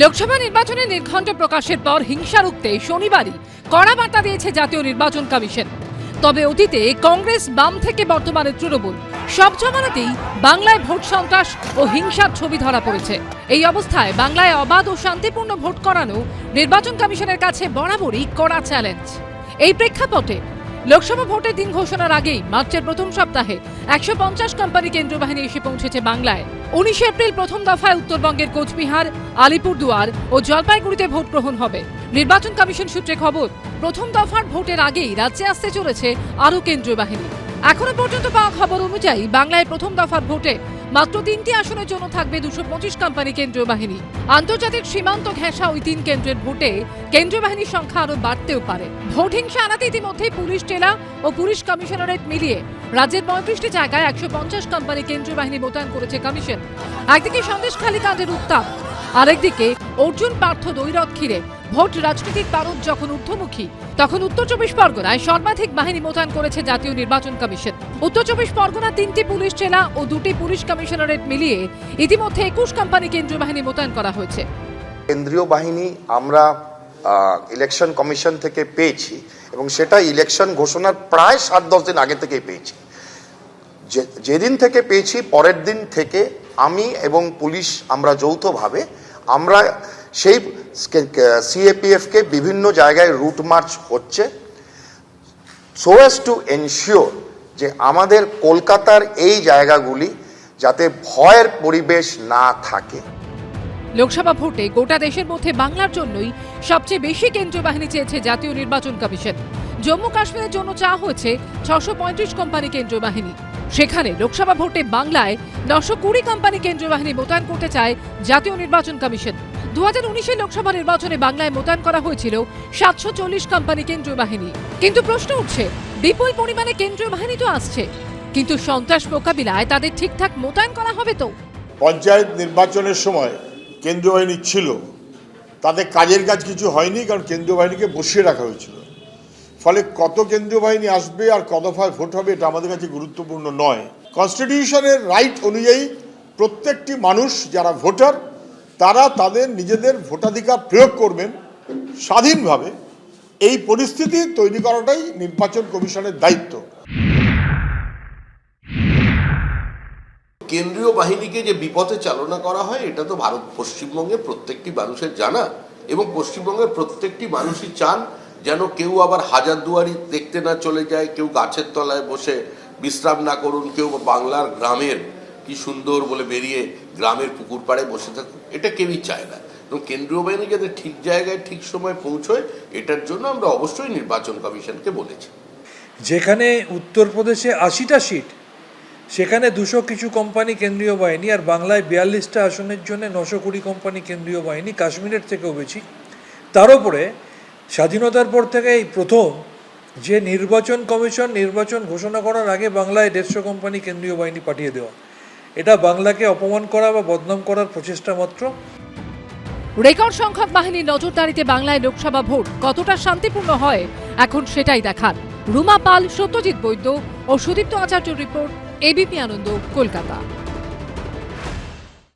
লোকসভা নির্বাচনে নির্ঘণ্ট প্রকাশের পর হিংসা রুখতে শনিবারই কড়া বার্তা দিয়েছে জাতীয় নির্বাচন কমিশন। তবে অতীতে কংগ্রেস বাম থেকে বর্তমানে তৃণমূল। সব জমানাতেই বাংলায় ভোট সন্ত্রাস ও হিংসার ছবি ধরা পড়েছে। এই অবস্থায় বাংলায় অবাধ ও শান্তিপূর্ণ ভোট করানো নির্বাচন কমিশনের কাছে বরাবরই কড়া চ্যালেঞ্জ। এই প্রেক্ষাপটে লোকসভা ভোটের দিন ঘোষণার আগেই মার্চের প্রথম সপ্তাহে একশো পঞ্চাশ কোম্পানি কেন্দ্রীয় বাহিনী এসে পৌঁছেছে বাংলায়। উনিশে এপ্রিল প্রথম দফায় উত্তরবঙ্গের কোচবিহার, আলিপুরদুয়ার ও জলপাইগুড়িতে ভোট গ্রহণ হবে। নির্বাচন কমিশন সূত্রে খবর, প্রথম দফার ভোটের আগেই রাজ্যে আসতে চলেছে আরও কেন্দ্রীয় বাহিনী এখনও পর্যন্ত পাওয়া খবর অনুযায়ী বাংলায় প্রথম দফার ভোটে মাত্র তিনটি আসনের জন্য থাকবে দুশো পঁচিশ কোম্পানি কেন্দ্রীয় বাহিনী। আন্তর্জাতিক সীমান্ত ঘেঁষা ওই তিন কেন্দ্রের ভোটে কেন্দ্রীয় বাহিনীর সংখ্যা আরও বাড়তেও পারে। ভোট হিংসা আনাতে ইতিমধ্যেই পুলিশ, জেলা ও পুলিশ কমিশনারেট মিলিয়ে রাজ্যের পঁয়ত্রিশটি জায়গায় একশো পঞ্চাশ কোম্পানি কেন্দ্রীয় বাহিনী মোতায়েন করেছে কমিশন। একদিকে সন্দেশখালী কাণ্ডের উত্তাপ, আরেকদিকে অর্জুন পার্থ দৈরথ ঘিরে ভোট রাজনৈতিক পারদ যখন ঊর্ধ্বমুখী, তখন উত্তর চব্বিশ পরগনায় সর্বাধিক বাহিনী মোতায়েন করেছে জাতীয় নির্বাচন কমিশন। উত্তর চব্বিশ পরগনা তিনটি পুলিশ, জেলা ও দুটি পুলিশ কমিশনারেট মিলিয়ে ইতিমধ্যে একুশ কোম্পানি কেন্দ্রীয় বাহিনী মোতায়েন করা হয়েছে। কেন্দ্রীয় বাহিনী আমরা ইলেকশন কমিশন থেকে পেয়েছি এবং সেটা ইলেকশন ঘোষণার প্রায় সাত দশ দিন আগে থেকেই পেয়েছি। যেদিন থেকে পেয়েছি পরের দিন থেকে আমি এবং পুলিশ আমরা যৌথভাবে আমরা সেই সিএপিএফকে বিভিন্ন জায়গায় রুট মার্চ হচ্ছে সো অ্যাজ টু এনশিওর যে আমাদের কলকাতার এই জায়গাগুলি যাতে ভয়ের পরিবেশ না থাকে। লোকসভা ভোটে গোটা দেশের মধ্যে বাংলার জন্যই সবচেয়ে বেশি কেন্দ্রীয় বাহিনী চেয়েছে জাতীয় নির্বাচন কমিশন। জম্মু কাশ্মীরের জন্য চাওয়া হয়েছে ছশো কোম্পানি কেন্দ্রীয় বাহিনী। সেখানে লোকসভা ভোটে বাংলায় নশো কুড়ি কোম্পানি কেন্দ্রীয় বাহিনী মোতায়েন করতে চায় জাতীয় নির্বাচন কমিশন। দু হাজার উনিশের লোকসভা নির্বাচনে বাংলায় মোতায়েন করা হয়েছিল সাতশো চল্লিশ কোম্পানি কেন্দ্রীয় বাহিনী। কিন্তু প্রশ্ন উঠছে, বিপুল পরিমাণে কেন্দ্রীয় বাহিনী তো আসছে। কিন্তু সন্ত্রাস মোকাবিলায় তাদের ঠিকঠাক মোতায়েন করা হবে তো। পঞ্চায়েত নির্বাচনের সময় কেন্দ্রীয় বাহিনী ছিল। তাদের কাজের কাজ কিছু হয়নি কারণ কেন্দ্রীয় বাহিনীকে বসিয়ে রাখা হয়েছিল। ফলে কত কেন্দ্রীয় বাহিনী আসবে আর কত দফায় ভোট হবে এটা আমাদের কাছে গুরুত্বপূর্ণ নয়। কনস্টিটিউশনের রাইট অনুযায়ী প্রত্যেকটি মানুষ যারা ভোটার, তারা তাদের নিজেদের ভোটাধিকার প্রয়োগ করবেন স্বাধীনভাবে। এই পরিস্থিতি তৈরি করাটাই নির্বাচন কমিশনের দায়িত্ব। কেন্দ্রীয় বাহিনীকে যে বিপথে চালনা করা হয়, এটা তো ভারত পশ্চিমবঙ্গের প্রত্যেকটি মানুষের জানা এবং পশ্চিমবঙ্গের প্রত্যেকটি মানুষই চান যেন কেউ আবার হাজারদুয়ারি দেখতে না চলে যায়, কেউ গাছের তলায় বসে বিশ্রাম না করুন, কেউ বাংলার গ্রামের কি সুন্দর বলে বেরিয়ে গ্রামের পুকুর পাড়ে বসে থাকুন এটা কেউই চায় না। এবং কেন্দ্রীয় বাহিনী যাতে ঠিক জায়গায়, ঠিক সময় পৌঁছয়, এটার জন্য আমরা অবশ্যই নির্বাচন কমিশনকে বলেছি। যেখানে উত্তরপ্রদেশে আশিটা সিট সেখানে দুশো কিছু কোম্পানি কেন্দ্রীয় বাহিনী আর বাংলায় বিয়াল্লিশটা আসনের জন্য নশো কুড়ি কোম্পানি কেন্দ্রীয় বাহিনী কাশ্মীরের থেকেও বেশি। তার উপরে স্বাধীনতার পর থেকে এই প্রথম যে নির্বাচন কমিশন নির্বাচন ঘোষণা করার আগে বাংলায় দেড়শো কোম্পানি কেন্দ্রীয় বাহিনী পাঠিয়ে দেওয়া। এটা বাংলাকে অপমান করা বা বদনাম করার প্রচেষ্টা মাত্র। রেকর্ড সংখ্যক বাহিনীর নজরদারিতে বাংলায় লোকসভা ভোট কতটা শান্তিপূর্ণ হয়, এখন সেটাই দেখার। রুমা পাল, সত্যজিৎ বৈদ্য ও সুদীপ্ত আচার্য রিপোর্ট। এবিপি আনন্দ কলকাতা।